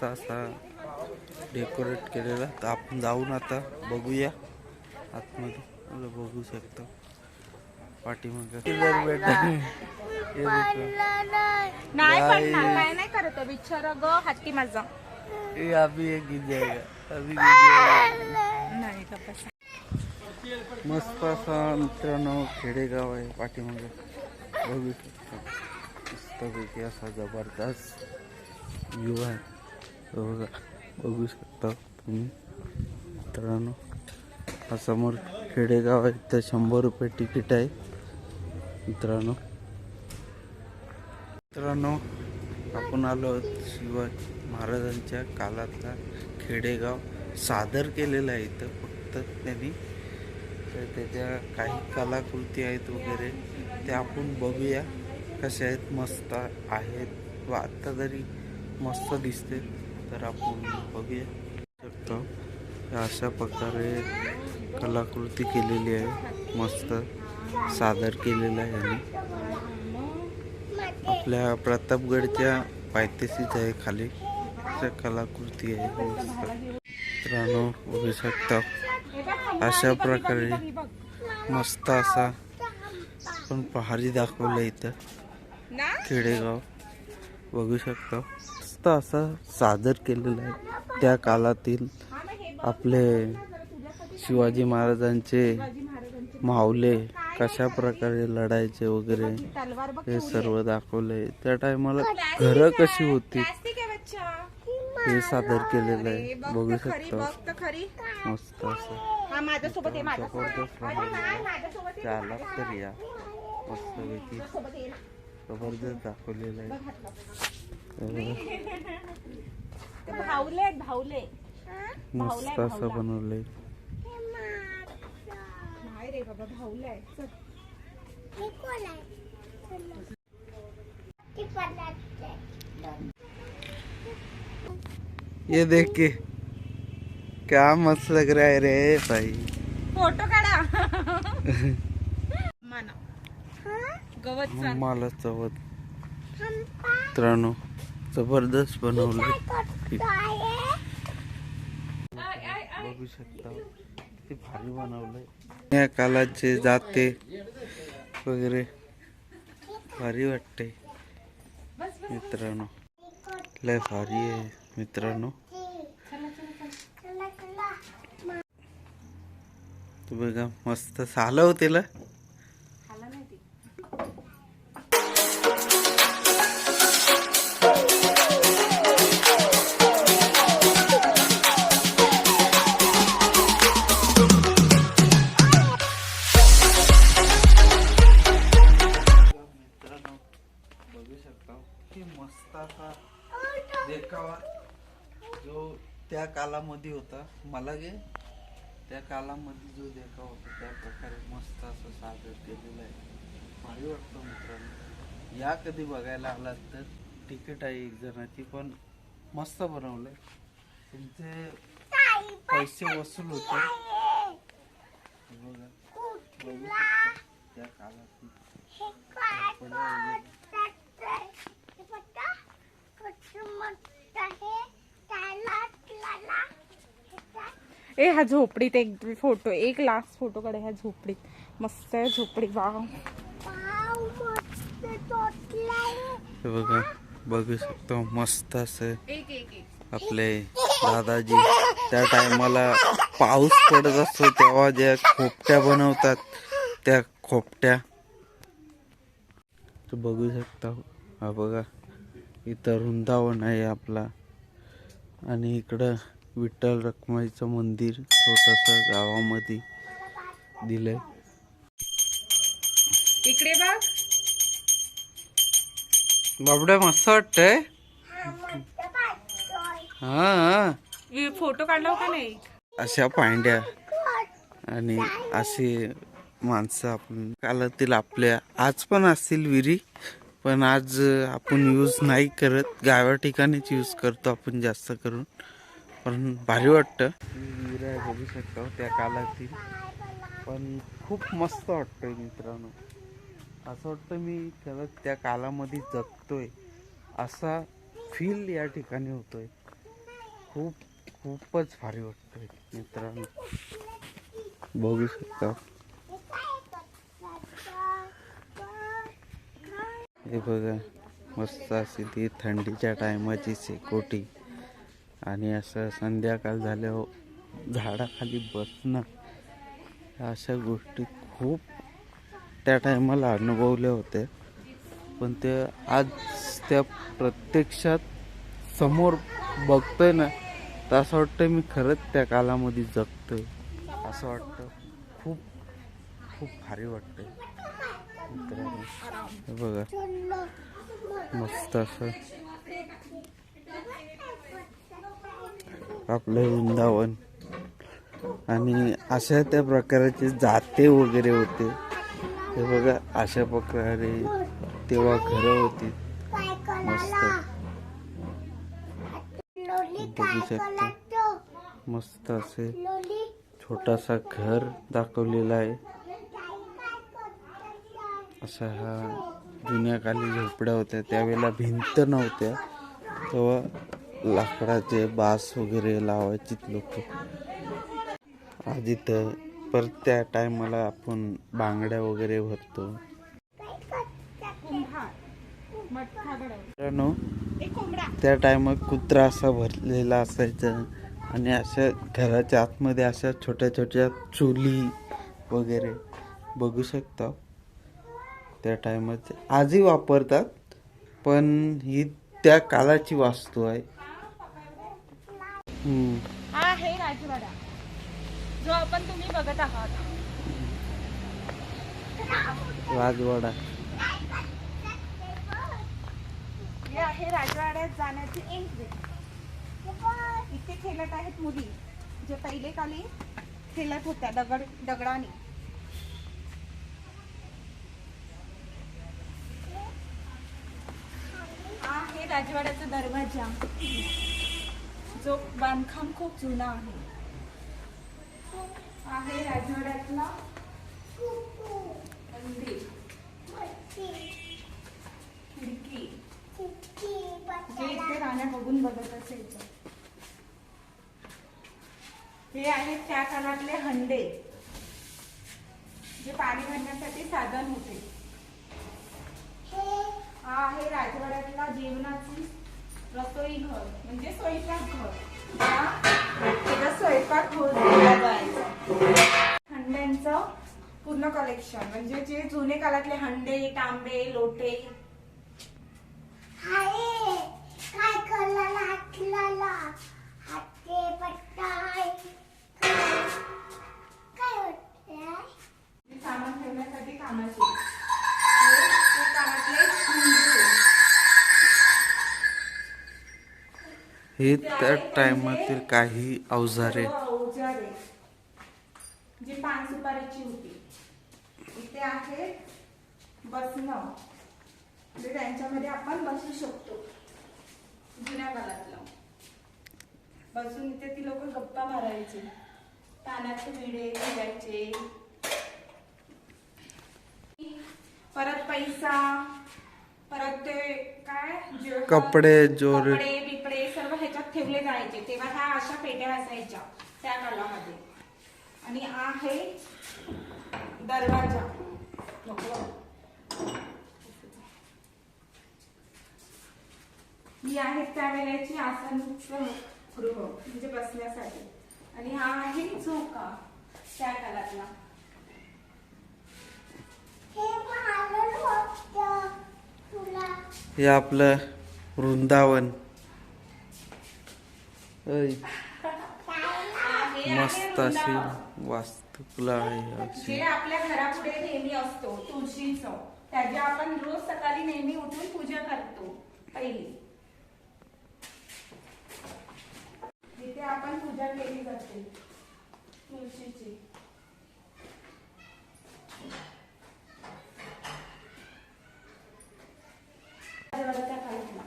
मस्त असा डेकोरेट केलेला. तर आपण जाऊन आता बघूया आतमध्ये. बघू शकतो. पाठीमागं. नाही अभी जाएगा अभी. मस्त असा मित्रांनो खेडेगाव आहे पाठीमागे. बघू शकता. मस्तपैकी असा जबरदस्त व्ह्यू आहे. बघा बघू शकता तुम्ही. मित्रांनो हा समोर खेडेगाव आहे. तर शंभर रुपये तिकीट आहे. मित्रांनो. मित्रांनो आपण आलो आहोत शिवाजी महाराजांच्या काळातला खेडेगाव. सादर केलेला आहे इथं फक्त त्यांनी. तर त्याच्या काही कलाकृती आहेत वगैरे त्या आपण बघूया. कशा आहेत मस्त आहेत. व आत्ता तरी मस्त दिसते तर आपण बघूया. शकतो अशा प्रकारे कलाकृती केलेली आहे. मस्त सादर केलेलं आहे आणि आपल्या प्रतापगडच्या पायथ्याशीच आहे खाली. त्या कलाकृती आहे. हो, मित्रांनो बघू शकता. अशा प्रकारे मस्त असा पण पहाडी दाखवलं इथं. खेडेगाव. बघू शकता. मस्त असा सादर केलेला आहे. त्या काळातील आपले शिवाजी महाराजांचे मावले कशा प्रकारे लढायचे वगैरे हे सर्व दाखवले. त्या टायमाला घरं कशी होती? हे सादर केलेलं आहे. बघू शकतो. शकता मस्त असं. हा माझ्यासोबत तर या. मस्तपैकी जबरदस्त दाखवलेलं आहे. ते भावले आहेत, भावले मस्त असं बनवलंय. नाही रे बाबा भावले आहे. चल. ये देख के क्या मस्त लग रहा है रे भाई. फोटो काढा. माना गवत चाल. मला चवत मित्रांनो जबरदस्त बनवलंय बघू शकता. किती भारी बनवलंय. या कालाचे जाते वगैरे. भारी वाटते मित्रांनो लय भारी आहे मित्रांनो. तू बघा मस्त झालं हो मस्त असा देखावा जो त्या कालामध्ये होता मला गे त्या कालामध्ये जो देखावा होता त्या प्रकारे मस्त असं सादर केलेलं आहे. भारी वाटतं मित्रांनो. या कधी बघायला आलात तर तिकीट आहे एक जणाची पण मस्त बनवलंय. तुमचे पैसे वसूल होते बघा. बघू शकता त्या काळात ए ह्या झोपडीत एक फोटो एक लास्ट फोटो काढ ह्या झोपडीत. मस्त आहे झोपडी वाव. हे बघा बघू शकतो मस्त असं एक एक एक. आपले दादाजी. त्या टायमाला पाऊस पडत असतो तेव्हा ज्या खोपट्या बनवतात त्या खोपट्या. बघू शकता. हा बघा. इथं वृंदावन आहे आपला. आणि इकडं विठ्ठल रखमाईचं मंदिर छोटस गावामध्ये दिलंय. इकडे बघ. बाबड्या मस्त वाटतंय? हा फोटो काढला का नाही अशा पांड्या आणि असे माणसं आपण. कालातील आपल्या. आज पण असतील विहिरी. पण आज आपण यूज नाही करत. गावा ठिकाणीच यूज करतो आपण जास्त करून. पण भारी वाटतं. विहीर बघू शकता त्या कालातील. पण खूप मस्त वाटतंय मित्रांनो. असं वाटतं मी खरंच त्या कालामध्ये जगतोय. असा फील या ठिकाणी होतोय. खूप खूपच भारी वाटतंय मित्रांनो. बघू शकता. हे बघा मस्त अशी ती थंडीच्या टायमाची शेकोटी. आणि असं संध्याकाळ झाल्यावर हो, झाडाखाली बसणं. अशा गोष्टी खूप त्या टायमाला अनुभवल्या होत्या. पण ते आज त्या प्रत्यक्षात समोर बघतोय ना तर असं वाटतं मी खरंच त्या कालामध्ये जगतोय. असं वाटतं. खूप खूप भारी वाटतंय. मित्रांनो हे बघा. मस्त असं. आपलं वृंदावन. आणि अशा त्या प्रकारचे जाते वगैरे होते. हे बघा अशा प्रकारे तेव्हा घरं होती. मस्त. बघू शकता. मस्त असे छोटासा घर दाखवलेला आहे. असा हा जुन्या काली झोपड्या होत्या. त्यावेळेला भिंत नव्हत्या. तेव्हा लाकडाचे बास वगैरे लावायची लोक. आज इथं परत त्या टायमाला आपण बांगड्या वगैरे भरतो. मित्रांनो त्या टायमात कुत्रा असा भरलेला असायचा. आणि अशा घराच्या आतमध्ये अशा छोट्या छोट्या चुली वगैरे बघू शकता. त्या टायमात आजही वापरतात पण ही त्या कालाची वास्तू. हा आहे राजवाडा जो आपण तुम्ही बघत आहात. राजवाडा हे आहे राजवाड्यात जाण्याची एंट्री इथे खेळत आहेत मुली जे पहिले काली खेळत होत्या दगड दगडाने हा आहे राजवाड्याचा दरवाजा. जो बांधकाम खूप जुना आहे. आहे राजवाड्यातला मंदिर. खिडकी. जे इथे राण्या बघून बघत असेल हे आहेत त्या काळातले हंडे. जे पाणी भरण्यासाठी साधन होते. हा आहे राजवाड्यातला जेवणाची रसोई घर म्हणजे स्वयंपाक घर. हा? स्वयंपाक केला जायचा. हंड्यांचं पूर्ण कलेक्शन म्हणजे जे जुने काळातले हंडे तांबे लोटे. काय सामान ठेवण्यासाठी कामाचे हे त्या टायमातील काही अवजारे. जी पान सुपारीची होती. इथे आहे बसणं. म्हणजे त्यांच्यामध्ये आपण बसू शकतो. जुन्या काळातलं. बसून इथे ती लोक गप्पा मारायचे. पानाचे विडे खेळायचे परत पैसा. परत ते काय? जे- कपडे, जोर- कपडे बिपडे सर्व ह्याच्यात ठेवले जायचे तेव्हा ह्या अशा पेट्या असायच्या त्या काळामध्ये आणि आहे दरवाजा. नको. ही आहे त्यावेळेची आसनचं गृह म्हणजे बसण्यासाठी. आणि हा आहे झोका त्या काळातला. हे मारून होतं. तुला हे आपलं वृंदावन. मस्त अशी. वास्तुकला आहे जे आपल्या घरापुढे नेहमी असतो तुळशीचं. त्याची आपण रोज सकाळी नेहमी उठून पूजा करतो पहिली. जिथे आपण पूजा केली जाते तुळशीची. काळातला,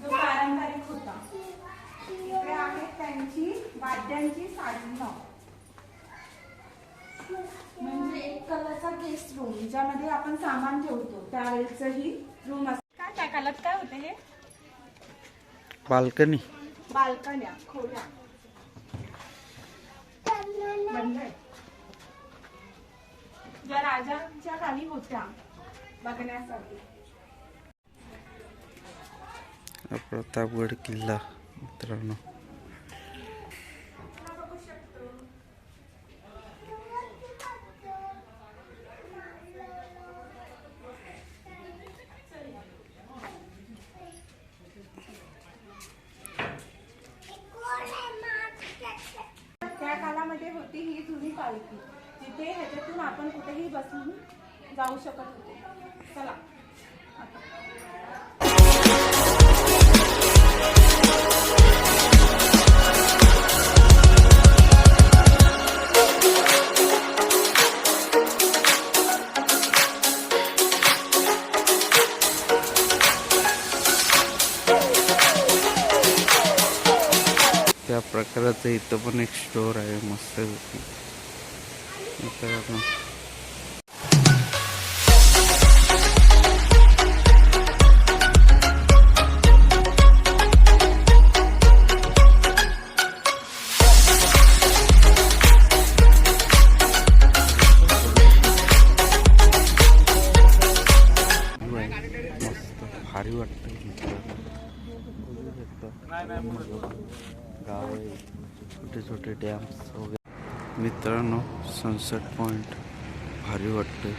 जो पारंपरिक होता इकडे त्यांची वाद्यांची साधनं म्हणजे एक कलरचा गेस्ट रूम ज्यामध्ये आपण सामान ठेवतो. त्यावेळेच ही रूम असते काय त्या कालात काय होते हे? बाल्कनी. बाल्कन्या खोल्या. आहेत. ज्या राजांच्या खाली होत्या बघण्यासाठी. प्रतापगड किल्ला मित्रांनो बघू शकतो त्या कालामध्ये होती ही जुनी पालखी जिथे ह्याच्यातून आपण कुठेही बसून जाऊ शकत होतो. चला. त्या प्रकाराचं इथं पण एक स्टोअर आहे मस्त मित्रांनो भारी वाटतं गाव आहे छोटे छोटे डॅम्स वगैरे. मित्रांनो सनसेट पॉईंट भारी वाटतं